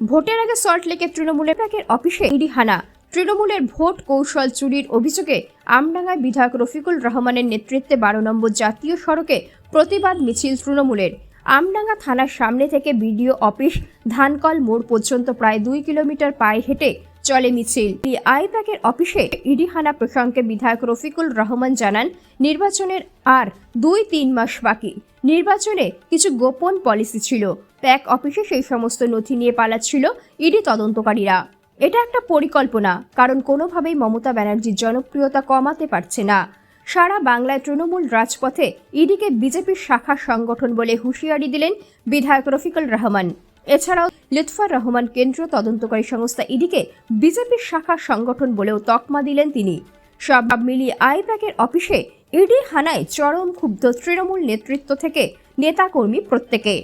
ভোটের আগে সল্টলেকে তৃণমূলের প্রাকের অফিসে ইডি হানা। তৃণমূলের ভোট কৌশল চুরির অভিযোগে আমডাঙ্গায় বিধায়ক রফিকুল রহমানের নেতৃত্বে বারো নম্বর জাতীয় সড়কে প্রতিবাদ মিছিল তৃণমূলের। আমডাঙ্গা থানার সামনে থেকে বিডিও অফিস ধানকল মোড় পর্যন্ত প্রায় দুই কিলোমিটার পায়ে হেঁটে চলে মিছিল আইপ্যাকের অফিসে ইডি হানা প্রসঙ্গে বিধায়ক রফিকুল রহমান জানান, নির্বাচনের আর দুই তিন মাস বাকি। নির্বাচনে কিছু গোপন পলিসি ছিল। প্যাক অফিসে সেই সমস্ত নথি নিয়ে পালাচ্ছিল ইডি তদন্তকারীরা। এটা একটা পরিকল্পনা, কারণ কোনোভাবেই মমতা ব্যানার্জির জনপ্রিয়তা কমাতে পারছে না। সারা বাংলায় তৃণমূল রাজপথে ইডিকে বিজেপির শাখা সংগঠন বলে হুঁশিয়ারি দিলেন বিধায়ক রফিকুল রহমান। এছাড়াও লুৎফার রহমান কেন্দ্রীয় তদন্তকারী সংস্থা ইডিকে বিজেপির শাখা সংগঠন বলেও তকমা দিলেন তিনি। সব মিলিয়ে আইপ্যাকের অফিসে ইডি হানায় চরম ক্ষুব্ধ তৃণমূল নেতৃত্ব থেকে নেতাকর্মী প্রত্যেকে।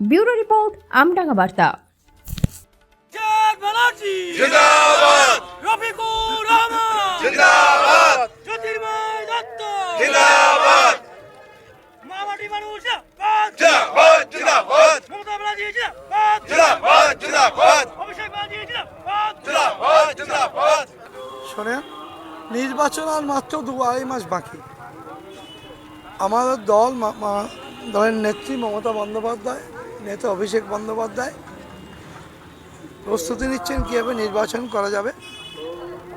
ব্যুরো রিপোর্ট আমডাঙ্গা বার্তা জয় ব্যানার্জি জিন্দাবাদ রফিকুর রহমান জিন্দাবাদ জ্যোতির্ময় দত্ত জিন্দাবাদ শোনেন, নির্বাচন আর মাত্র দু আড়াই মাস বাকি। আমাদের দল দলের নেত্রী মমতা বন্দ্যোপাধ্যায়, নেতা অভিষেক বন্দ্যোপাধ্যায় প্রস্তুতি নিচ্ছেন কীভাবে নির্বাচন করা যাবে।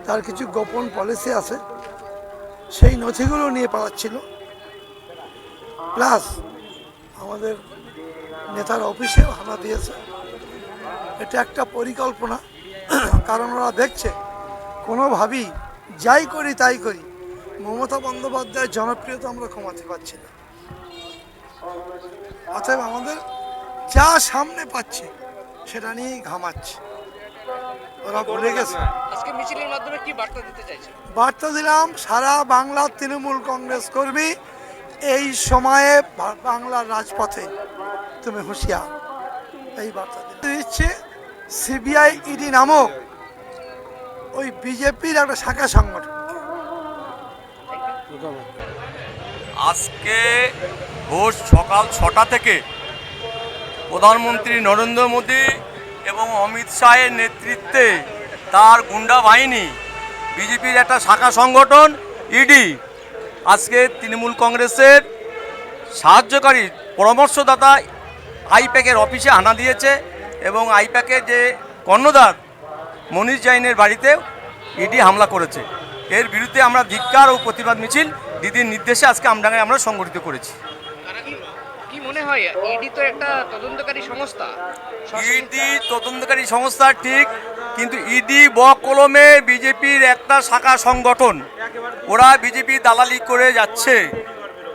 তার কিছু গোপন পলিসি আছে। সেই নথিগুলো নিয়ে পালাচ্ছিল। প্লাস আমাদের নেতার অফিসেও হানা দিয়েছে। এটা একটা পরিকল্পনা। কারণ ওরা দেখছে কোনোভাবেই যাই করি তাই করি মমতা বন্দ্যোপাধ্যায়ের জনপ্রিয়তা আমরা কমাতে পারছি না। অতএব আমাদের যা সামনে পাচ্ছে সেটা নিয়েই ঘামাচ্ছে। ওরা ভুলে গেছে। আজকে মিছিলের মাধ্যমে কি বার্তা দিতে বার্তা দিলাম সারা বাংলার তৃণমূল কংগ্রেস কর্মী এই সময়ে বাংলার রাজপথে তুমি হুঁশিয়ার এই বার্তা। দিচ্ছে সিবিআই ইডি নামক ওই বিজেপির একটা শাখা সংগঠন আজকে ভোর সকাল ছটা থেকে প্রধানমন্ত্রী নরেন্দ্র মোদী এবং অমিত শাহের নেতৃত্বে তার গুন্ডা বাহিনী, বিজেপির একটা শাখা সংগঠন, ইডি আজকে তৃণমূল কংগ্রেসের সাহায্যকারী পরামর্শদাতা আইপ্যাকের অফিসে হানা দিয়েছে এবং আইপ্যাকের যে কর্ণধার মনীষ জাইনের বাড়িতে ইডি হামলা করেছে। এর বিরুদ্ধে আমরা ধিক্কার ও প্রতিবাদ মিছিল দিদির নির্দেশে আজকে আমডাঙ্গায় আমরা সংগঠিত করেছি। মনে হয় ইডি তো একটা তদন্তকারী সংস্থা। ইডি তদন্তকারী সংস্থা, ঠিক, কিন্তু ইডি ব কলমে বিজেপির একটা শাখা সংগঠন। ওরা বিজেপি দালালি করে যাচ্ছে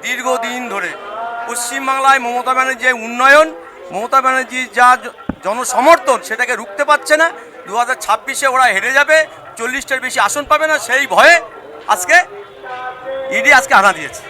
দীর্ঘদিন ধরে। পশ্চিমবাংলায় মমতা ব্যানার্জির উন্নয়ন, মমতা ব্যানার্জির যা জনসমর্থন, সেটাকে রুখতে পারছে না। দু হাজার ছাব্বিশে ওরা হেরে যাবে, চল্লিশটার বেশি আসন পাবে না, সেই ভয়ে আজকে ইডি আজকে হানা দিয়েছে।